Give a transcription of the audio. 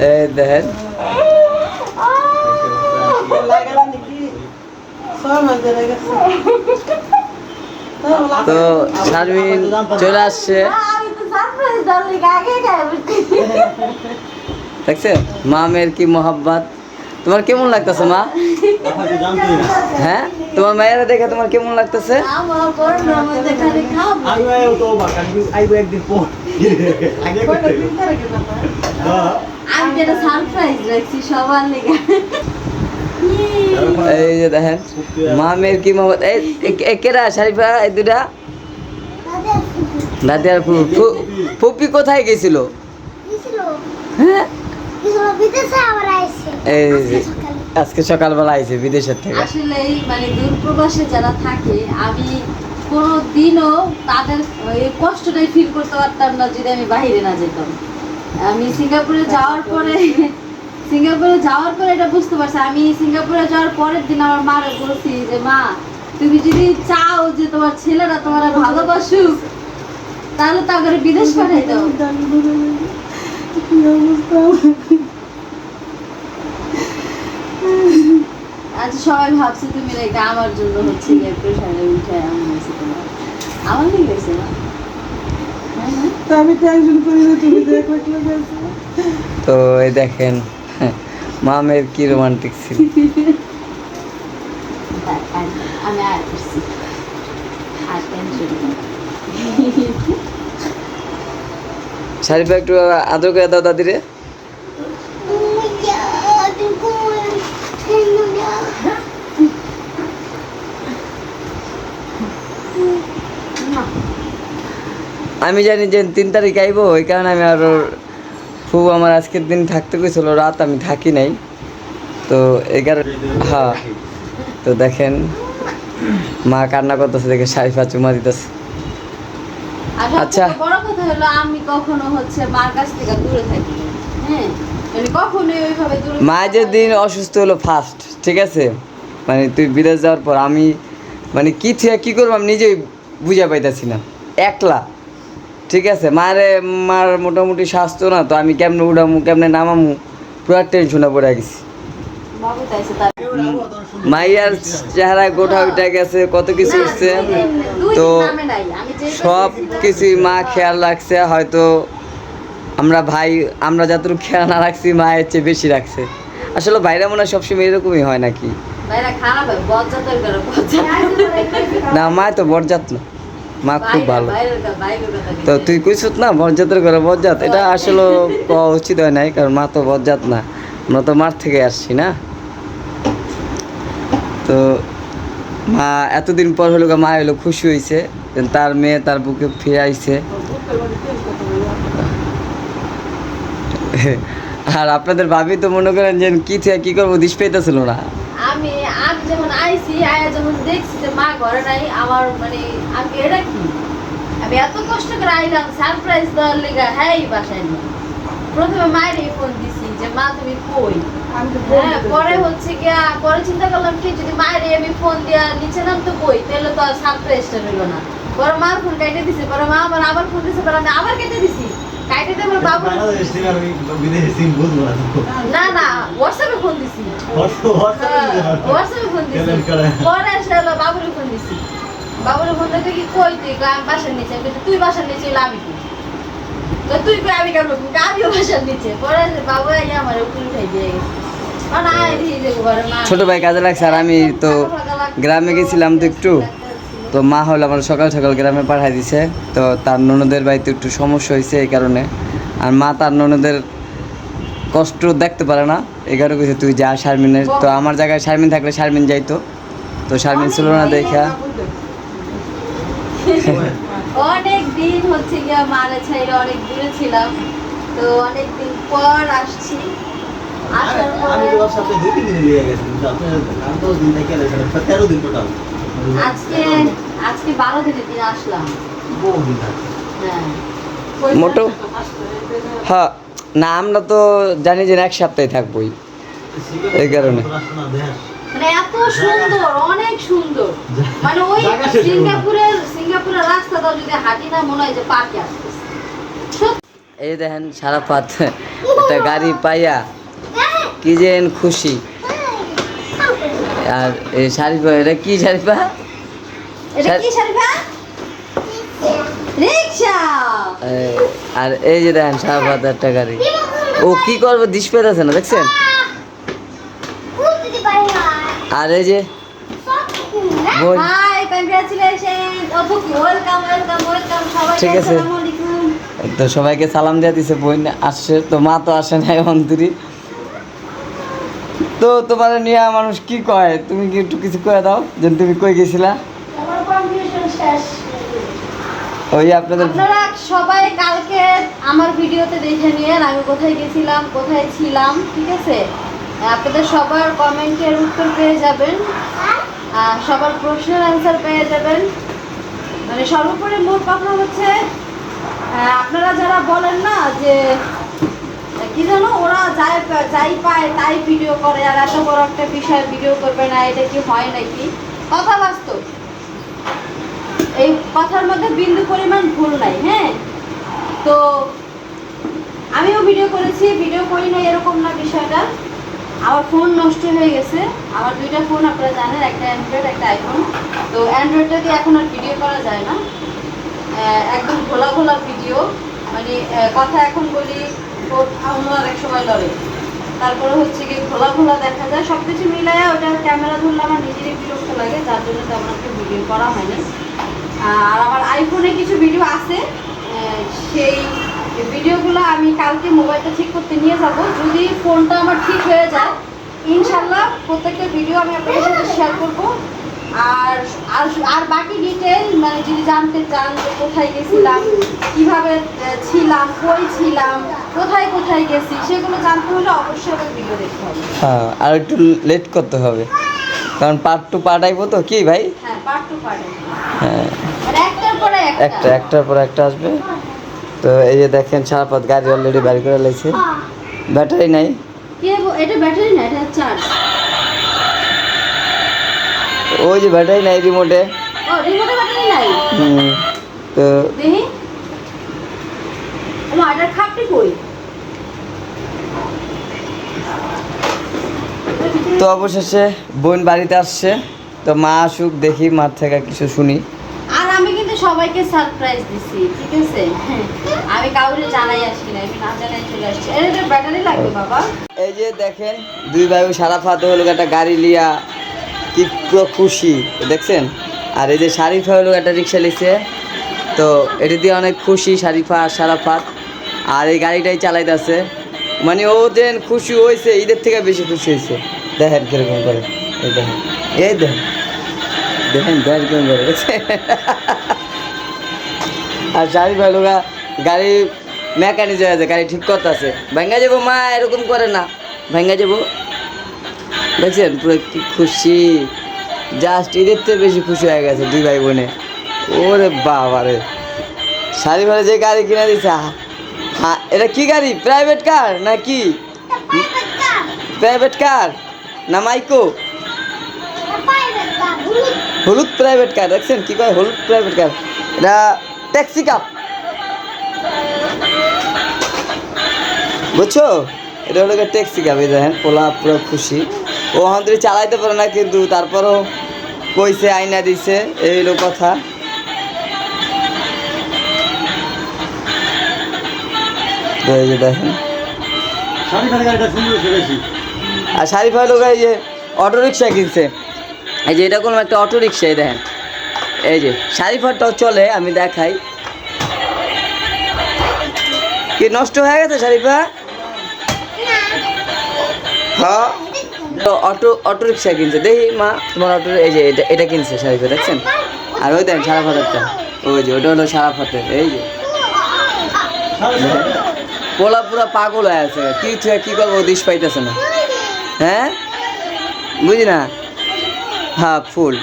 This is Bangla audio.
এই দেখেন তো শারমিন চলে আসছে। দেখছে? মা মেয়ের কি মোহাব্বত? তোমার কেমন লাগতেছে মা? হ্যাঁ? তোমার মায়েরা দেখে তোমার কেমন লাগতেছে? একদিন পর আগে কয়টা দিন আমি যেটা সারপ্রাইজ রাখছি সবার লেগে। এই যে দেখেন মা কি মোহাম্মত এই এ- এ কেরা শারিফা এই দুটা দাদি আর ফু- ফু- ফুপি কোথায় গেছিল? হ্যাঁ? আজকে সকালবেলা আইছে বিদেশের থেকে। আসলে মানে দূরপ্রবাসে যারা থাকে আমি কোনো দিনও তাদের কষ্টটাই ফিল করতে পারতাম না যদি আমি বাইরে না যেতাম। আমি সিঙ্গাপুরে যাওয়ার পরে, সিঙ্গাপুরে যাওয়ার পরে এটা বুঝতে পারছি। আমি সিঙ্গাপুরে যাওয়ার পরের দিন আমার মারে বলছি যে, মা, তুমি যদি চাও যে তোমার ছেলেরা তোমার ভালোবাসুক তাহলে তাদের বিদেশ পাঠাই দাও। আজ সবাই ভাবছে তুমি এটা আমার জন্য হচ্ছে গিয়ে উঠে আমার লেগে গেছে না? তো আমি টেনশন করি না তুমি দেখো কি তো এই দেখেন মামের মেয়ের কি রোমান্টিক ছিল আমি আর করছি। আর টেনশন শারিফা একটু আদর করে দাও দাদিরে। আমি জানি যে তিন তারিখ আইবো ওই কারণে আমি আর খুব আমার আজকের দিন থাকতে গেছিল রাত আমি থাকি নাই। তো এগারো হ্যাঁ। তো দেখেন মা কান্না করতেছে দেখে শারিফা চুমা দিতেছে। আচ্ছা। সবথেকে বড় কথা হলো আমি কখনো হচ্ছে মার কাছ থেকে দূরে থাকি হ্যাঁ? মানে ওইভাবে দূরে মা যেদিন অসুস্থ হলো ফার্স্ট ঠিক আছে? মানে তুই বিদেশ যাওয়ার পর আমি মানে কি থেকে কী করব আমি নিজেই বুঝে পাইতেছি না। একলা। ঠিক আছে মারে মার মোটামুটি স্বাস্থ্য না তো আমি কেমনে উঠামু কেমনে নামামু পুরো টেনশনে পড়ে গেছি। মাইয়ার চেহারা গোটা উঠে গেছে কত কিছু হচ্ছে। তো দিন নামে নাই। আমি যে সব কিছুই মা খেয়াল রাখছে হয়তো আমরা ভাই আমরা যতটুকু খেয়াল না রাখছি মায়ের চেয়ে বেশি রাখছে। আসলে বাইরে মনে হয় সবসময় এরকমই হয় নাকি? না মা তো বরজাত না মা খুব ভালো। তো তুই কইছত না বরজাতের ঘরে বরজাত এটা আসলে পাওয়া উচিত হয় নাই, কারণ মা তো বরজাত না। আমরা তো মার থেকে আসছি না? তো মা এতদিন পর হলো মা হলো খুশি হয়েছে তার মেয়ে তার বুকে ফিরে আইছে। আর আপনাদের ভাবি তো মনে করেন যে কি থেকে কি করব, দিশ পেতেছিল না। আমি আমি যেমন আইছি আয়া যেমন দেখছি যে মা ঘরে নাই আমার মানে আমি এটা কি? আমি এত কষ্ট করে আইলাম সারপ্রাইজ দেওয়ার লেগে হ্যাঁ বাসায় নেই। প্রথমে মায়ের ফোন দিছি যে মা তুমি কই? হ্যাঁ পরে হচ্ছে গিয়া পরে চিন্তা করলাম কি যদি মায়ের আমি ফোন দিয়া নিচে নাম তো কই তাহলে তো আর সারপ্রাইজটা রইল না। পরে মার ফোন কেটে দিছে পরে মা আবার আবার ফোন দিছে পরে আমি আবার কেটে দিছি। কাইটে দিয়ে আমার বাবু বাংলাদেশ আমি বিদেশি সিম বুঝব না না না হোয়াটসঅ্যাপে ফোন দিছি। হোয়াটসঅ্যাপ- ফোন দিছি। পরে বাবুরে ফোন দিছি। বাবুরে ফোন দিতে কি কই তুই? আমি বাসার নিচে। তুই বাসার নিচে এলে তো তুই কই আমি কই আমিও বাসার নিচে। পরে এসে বাবু আইয়া আমার উপরে উঠাই দিয়ে গেছে। ছোট ভাই কাজে লাগছে আর আমি তো গ্রামে গেছিলাম তো একটু। তো মা হলো আমার সকাল সকাল গ্রামে পাঠাই দিছে। তো তার ননদের বাড়িতে একটু সমস্যা হয়েছে এই কারণে। আর মা তার ননদের কষ্ট দেখতে পারে না। এই কারণে কইছে তুই যা শারমিনের তো আমার জায়গায় শারমিন থাকলে শারমিন যাইতো। তো শারমিন ছিল না দেখা। অনেক দিন হচ্ছে গিয়া মারা ছাইরে অনেক দূরে ছিলাম। তো অনেক দিন পর আসছি। আসার পরে আজকে আজকে বারো দিন আসলাম। হ্যাঁ। মোটো হ্যাঁ না আমরা তো জানি যে এক সপ্তাহে থাকবোই। এই কারণে। মানে এত সুন্দর অনেক সুন্দর। মানে ওই। সিঙ্গাপুরের সিঙ্গাপুরের রাস্তাটাও যদি হাঁটি না মনে হয় যে পার্কে আসতেছে। এই দেখেন সারা পাত একটা গাড়ি পাইয়া কি যে খুশি। আর এই শারিফা এটা কি শারিফা এটা কি শারিফা রিক্সা। আর এই যে দেখেন গাড়ি ও কি করব? পেতেছে না দেখছেন? আর এই যে ঠিক আছে। তো সবাইকে সালাম দিয়ে দিছে বোন আসছে। তো মা তো আসে নাই অন্তরি। তো তোমার নিয়ে মানুষ কি কয়? তুমি কি একটু কিছু করে দাও? যে তুমি কই গেছিলা? শেষ। ওই আপনাদের আপনারা সবাই কালকে আমার ভিডিওতে দেখে নিয়েন আমি কোথায় গেছিলাম কোথায় ছিলাম ঠিক আছে? আপনাদের সবার কমেন্টের উত্তর পেয়ে যাবেন সবার প্রশ্নের অ্যান্সার পেয়ে যাবেন। মানে সর্বোপরি মূল কথা হচ্ছে আপনারা যারা বলেন না যে কি জানো ওরা যাই যাই পায় তাই ভিডিও করে আর এত বড় একটা বিষয়ে ভিডিও করবে না এটা কি হয় নাকি? কথা বাস্তব। এই কথার মধ্যে বিন্দু পরিমাণ ভুল নাই হ্যাঁ? তো আমিও ভিডিও করেছি ভিডিও করি না এরকম না বিষয়টা। আমার ফোন নষ্ট হয়ে গেছে। আমার দুইটা ফোন আপনারা জানেন, একটা অ্যান্ড্রয়েড একটা আইফোন তো অ্যান্ড্রয়েডটা দিয়ে এখন আর ভিডিও করা যায় না। একদম ঘোলা ঘোলা ভিডিও মানে কথা এখন বলি অন্য আরেক সময় লড়ে। তারপরে হচ্ছে কি ঘোলা ঘোলা দেখা যায় সব কিছু মিলায় ওটা ক্যামেরা ধরলে আমার নিজেরই বিরক্ত লাগে, যার জন্য তেমন একটা ভিডিও করা হয়নি। আর আমার আইফোনে কিছু ভিডিও আছে সেই ভিডিওগুলো আমি কালকে মোবাইলটা ঠিক করতে নিয়ে যাব। যদি ফোনটা আমার ঠিক হয়ে যায় ইনশাল্লাহ প্রত্যেকটা ভিডিও আমি আপনাদের সাথে শেয়ার করব। আর আর আর বাকি ডিটেল মানে যদি জানতে চান যে কোথায় গেছিলাম, কীভাবে ছিলাম, কই ছিলাম কোথায় কোথায় গেছি সেগুলো জানতে হলে অবশ্যই আমার ভিডিও দেখতে হবে। হ্যাঁ আর একটু লেট করতে হবে। কারণ পার্ট টু পার্ট আইবো তো? কি ভাই? হ্যাঁ পার্ট টু পার্ট হ্যাঁ। একটার পরে একটা। একটা একটার পর একটা আসবে। তো এই যে দেখেন সারাপথ গাড়ি অলরেডি বাড়ি করে লেছে ব্যাটারি নাই। এটা ব্যাটারি না এটা চার্জ ওই যে ব্যাটারি নাই রিমোটে ও রিমোটে ব্যাটারি নাই? হুম, তো দেখি। আমার তো অবশেষে বোন বাড়িতে আসছে। তো মা আসুক দেখি মার থেকে কিছু শুনি। আর আমি কিন্তু সবাইকে সারপ্রাইজ দিছি ঠিক আছে? আমি কাউরে জানাই আসি না আমি না জানাই চলে আসছি। এর এটা ব্যাটারি লাগবে বাবা। এই যে দেখেন দুই ভাই সারা ফাতে হলো একটা গাড়ি লিয়া কি পুরো খুশি দেখছেন? আর এই যে শারিফা হলো একটা রিক্সা লিছে। তো এটি দিয়ে অনেক খুশি শারিফা আর সারাফাত। আর এই গাড়িটাই চালাইতেছে। মানে ও যেন খুশি হয়েছে ঈদের থেকে বেশি খুশি হয়েছে দেখেন কীরকম করে। এই দেখেন এই দেখেন। দেখেন দেখেন কীরকম করে। আর হলো গা গাড়ি মেকানিক আছে, গাড়ি ঠিক করতে আছে ভেঙ্গা যাব, মা, এরকম করে না। ভেঙ্গা যাব। দেখছেন, পুরো কি খুশি। জাস্ট ঈদের থেকে বেশি খুশি হয়ে গেছে দুই ভাই বোনে। ওরে বাবা রে শাড়ি ভাড়া যে গাড়ি কিনে দিছে হ্যাঁ এটা কি গাড়ি? প্রাইভেট কার না কি প্রাইভেট কার না মাইকো হলুদ প্রাইভেট কার দেখছেন? কি কয় হলুদ প্রাইভেট কার এটা ট্যাক্সি কাপ বুঝছ? এটা হলো ট্যাক্সি কাপ এই দেখেন, পোলা পুরো খুশি। ও হান্তরি চালাইতে পারে না কিন্তু তারপরও কইছে, আইনা দিছে এই হলো কথা। তো এই যে দেখেন। আর শারিফা লোক এই যে অটো রিক্সা কিনছে। এই যে এটা কোনো একটা অটো রিক্সা এই দেখেন। এই যে শারিফারটাও চলে আমি দেখাই। কি নষ্ট হয়ে গেছে শারিফা হ্যাঁ তো অটো অটো রিক্সা কিনছে। দেখি মা তোমার অটো এই যে এটা এটা কিনছে শারিফা দেখছেন? আর ওই দেখেন সারা ফাতেরটা ওই যে ওটা হলো সারা ফাতের এই যে। পোলা পুরা পাগল হয়ে আছে। কি কি করব, দিশ পাইতেছে না। হ্যাঁ? বুঝি না হ্যাঁ ফুল।